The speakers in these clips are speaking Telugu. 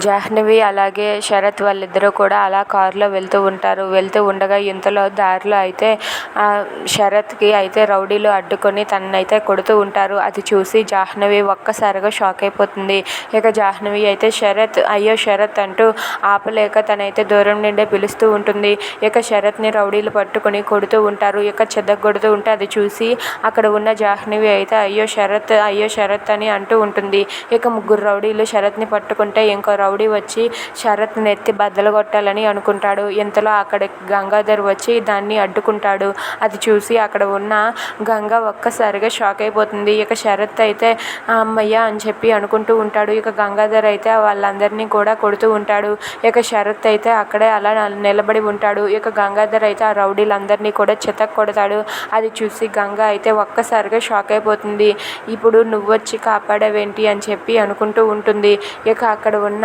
జాహ్నవి అలాగే శరత్ వాళ్ళిద్దరూ కూడా అలా కారులో వెళ్తూ ఉంటారు. వెళ్తూ ఉండగా ఇంతలో దారిలో అయితే శరత్కి అయితే రౌడీలు అడ్డుకొని తననైతే కొడుతూ ఉంటారు. అది చూసి జాహ్నవి ఒక్కసారిగా షాక్ అయిపోతుంది. ఇక జాహ్నవి అయితే శరత్ అయ్యో శరత్ అంటూ ఆపలేక తనైతే దూరం నుండే పిలుస్తూ ఉంటుంది. ఇక శరత్ని రౌడీలు పట్టుకొని కొడుతూ ఉంటారు. ఇక చెద్దగొడుతూ ఉంటే అది చూసి అక్కడ ఉన్న జాహ్నవి అయితే అయ్యో శరత్ అయ్యో శరత్ అని అంటూ ఉంటుంది. ఇక ముగ్గురు రౌడీలు శరత్ని పట్టుకుంటే ఇంకో రౌడీ వచ్చి శరత్ని ఎత్తి బద్దలు కొట్టాలని అనుకుంటాడు. ఇంతలో అక్కడ గంగాధర్ వచ్చి దాన్ని అడ్డుకుంటాడు. అది చూసి అక్కడ ఉన్న గంగ ఒక్కసారిగా షాక్ అయిపోతుంది. ఇక శరత్ అయితే అమ్మయ్య అని చెప్పి అనుకుంటూ ఉంటాడు. ఇక గంగాధర్ అయితే వాళ్ళందరినీ కూడా కొడుతూ ఉంటాడు. ఇక శరత్ అయితే అక్కడే అలా నిలబడి ఉంటాడు. ఇక గంగాధర్ అయితే ఆ రౌడీలందరినీ కూడా చితక్ కొడతాడు. అది చూసి గంగ అయితే ఒక్కసారిగా షాక్ అయిపోతుంది. ఇప్పుడు నువ్వొచ్చి కాపాడవేంటి అని చెప్పి అనుకుంటూ ఉంటుంది. ఇక అక్కడ ఉన్న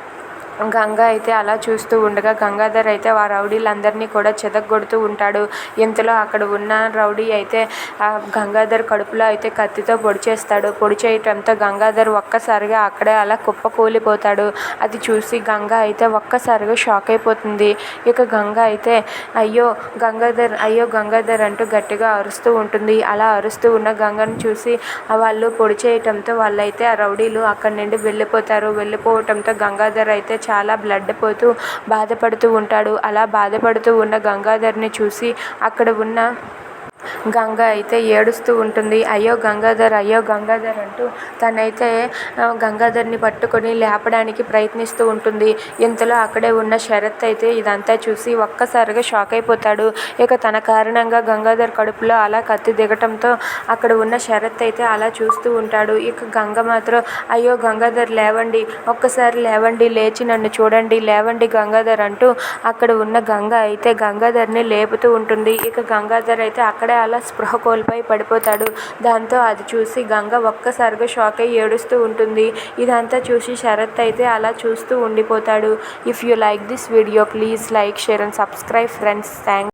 గంగ అయితే అలా చూస్తూ ఉండగా గంగాధర్ అయితే ఆ రౌడీలందరినీ కూడా చెదగొడుతూ ఉంటాడు. ఇంతలో అక్కడ ఉన్న రౌడీ అయితే ఆ గంగాధర్ కడుపులో అయితే కత్తితో పొడి చేస్తాడు. పొడి చేయటంతో గంగాధర్ ఒక్కసారిగా అక్కడే అలా కుప్పకూలిపోతాడు. అది చూసి గంగ అయితే ఒక్కసారిగా షాక్ అయిపోతుంది. ఇక గంగ అయితే అయ్యో గంగాధర్ అయ్యో గంగాధర్ అంటూ గట్టిగా అరుస్తూ ఉంటుంది. అలా అరుస్తూ ఉన్న గంగను చూసి వాళ్ళు పొడి చేయటంతో వాళ్ళైతే ఆ రౌడీలు అక్కడి నుండి వెళ్ళిపోతారు. వెళ్ళిపోవటంతో గంగాధర్ అయితే చాలా బ్లడ్ పోతూ బాధపడుతూ ఉంటాడు. అలా బాధపడుతూ ఉన్న గంగాధర్ని చూసి అక్కడ ఉన్న గంగ అయితే ఏడుస్తూ ఉంటుంది. అయ్యో గంగాధర్ అయ్యో గంగాధర్ అంటూ తనైతే గంగాధర్ని పట్టుకొని లేపడానికి ప్రయత్నిస్తూ ఉంటుంది. ఇంతలో అక్కడే ఉన్న శరత్ అయితే ఇదంతా చూసి ఒక్కసారిగా షాక్ అయిపోతాడు. ఇక తన కారణంగా గంగాధర్ కడుపులో అలా కత్తి దిగటంతో అక్కడ ఉన్న శరత్ అయితే అలా చూస్తూ ఉంటాడు. ఇక గంగ మాత్రం అయ్యో గంగాధర్ లేవండి. ఒక్కసారి లేవండి. లేచి నన్ను చూడండి. లేవండి గంగాధర్ అంటూ అక్కడ ఉన్న గంగ అయితే గంగాధర్ని లేపుతూ ఉంటుంది. ఇక గంగాధర్ అయితే అక్కడే అక్కడే చాలా స్పృహ కోల్పోయి పడిపోతాడు. దాంతో అది చూసి గంగ ఒక్కసారిగా షాక్ అయ్యి ఏడుస్తూ ఉంటుంది. ఇదంతా చూసి శరత్ అయితే అలా చూస్తూ ఉండిపోతాడు. If you like this video please like share and subscribe friends thank